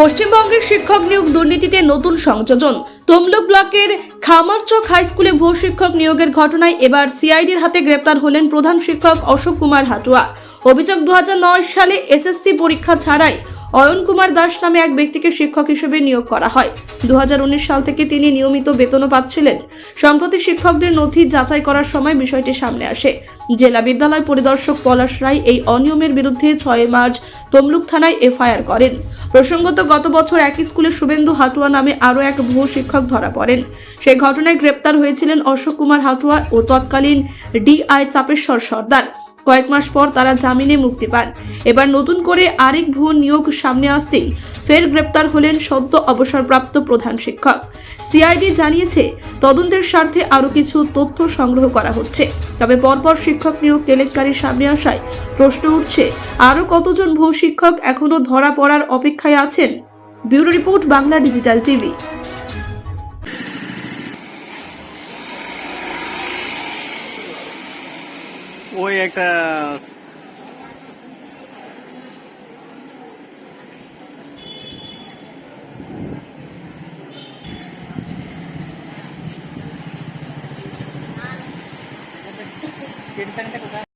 পশ্চিমবঙ্গের শিক্ষক নিয়োগ দুর্নীতিতে নতুন সংযোজন। তমলুক ব্লকের খামারচক হাই স্কুলে ভুয়ো শিক্ষক নিয়োগের ঘটনায় এবার সিআইডির হাতে গ্রেপ্তার হলেন প্রধান শিক্ষক অশোক কুমার হাটুয়া। অভিযোগ দু হাজার নয় সালে এসএসসি পরীক্ষা ছাড়াই অয়ন কুমার দাস নামে এক ব্যক্তিকে শিক্ষক হিসেবে নিয়োগ করা হয়। দু হাজার উনিশ সাল থেকে তিনি নিয়মিত বেতনও পাচ্ছিলেন। সম্প্রতি শিক্ষকদের নথি যাচাই করার সময় বিষয়টি সামনে আসে। জেলা বিদ্যালয় পরিদর্শক পলাশ রায় এই অনিয়মের বিরুদ্ধে ছয় মার্চ তমলুক থানায় এফআইআর করেন। প্রসঙ্গত, গত বছর একই স্কুলে শুভেন্দু হাটুয়া নামে আরও এক ভুয়ো শিক্ষক ধরা পড়েন। সেই ঘটনায় গ্রেপ্তার হয়েছিলেন অশোক কুমার হাটুয়া ও তৎকালীন ডিআই চাপেশ্বর সর্দার। কয়েক মাস পর তারা জামিনে মুক্তি পান। এবার নতুন করে আরেক ভুয়ো নিয়োগ সামনে আসতেই ফের গ্রেপ্তার হলেন সদ্য অবসরপ্রাপ্ত প্রধান শিক্ষক। সিআইডি জানিয়েছে, তদন্তের স্বার্থে আরও কিছু তথ্য সংগ্রহ করা হচ্ছে। তবে পরপর শিক্ষক নিয়োগ কেলেঙ্কারি সামনে আসায় প্রশ্ন উঠছে, আরও কতজন ভুয়ো শিক্ষক এখনও ধরা পড়ার অপেক্ষায় আছেন? Bureau report Bangla digital TV. ওই একটা